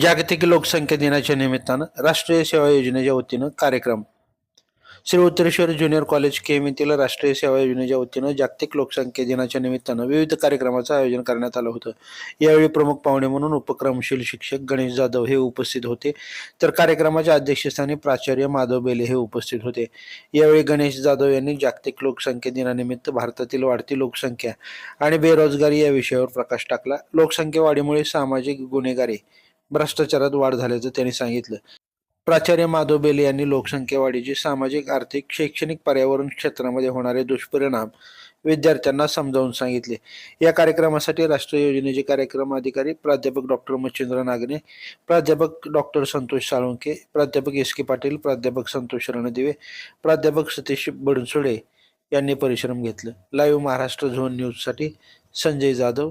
जागतिक लोकसंख्या दिनाच्या निमित्तानं राष्ट्रीय सेवा योजनेच्या वतीनं कार्यक्रम. श्री उत्तरेश्वर ज्युनियर कॉलेज केम येथील राष्ट्रीय सेवा योजनेच्या वतीनं जागतिक लोकसंख्या दिनाच्या निमित्तानं विविध कार्यक्रमाचं आयोजन करण्यात आलं होतं. यावेळी प्रमुख पाहुणे म्हणून उपक्रमशील शिक्षक गणेश जाधव हे उपस्थित होते. तर कार्यक्रमाच्या अध्यक्षस्थानी प्राचार्य माधव बेले हे उपस्थित होते. यावेळी गणेश जाधव यांनी जागतिक लोकसंख्या दिनानिमित्त भारतातील वाढती लोकसंख्या आणि बेरोजगारी या विषयावर प्रकाश टाकला. लोकसंख्या वाढीमुळे सामाजिक गुन्हेगारी भ्रष्टाचारात वाढ झाल्याचं त्यांनी सांगितलं. प्राचार्य माधव बेले यांनी लोकसंख्या वाढीचे सामाजिक आर्थिक शैक्षणिक पर्यावरण क्षेत्रामध्ये होणारे दुष्परिणाम विद्यार्थ्यांना समजावून सांगितले. या कार्यक्रमासाठी राष्ट्रीय योजनेचे कार्यक्रम अधिकारी प्राध्यापक डॉक्टर मच्छिंद्र नागने प्राध्यापक डॉक्टर संतोष साळुंके प्राध्यापक एस के पाटील प्राध्यापक संतोष रणदिवे प्राध्यापक सतीश बडसोडे यांनी परिश्रम घेतलं. लाईव्ह महाराष्ट्र झोन न्यूजसाठी संजय जाधव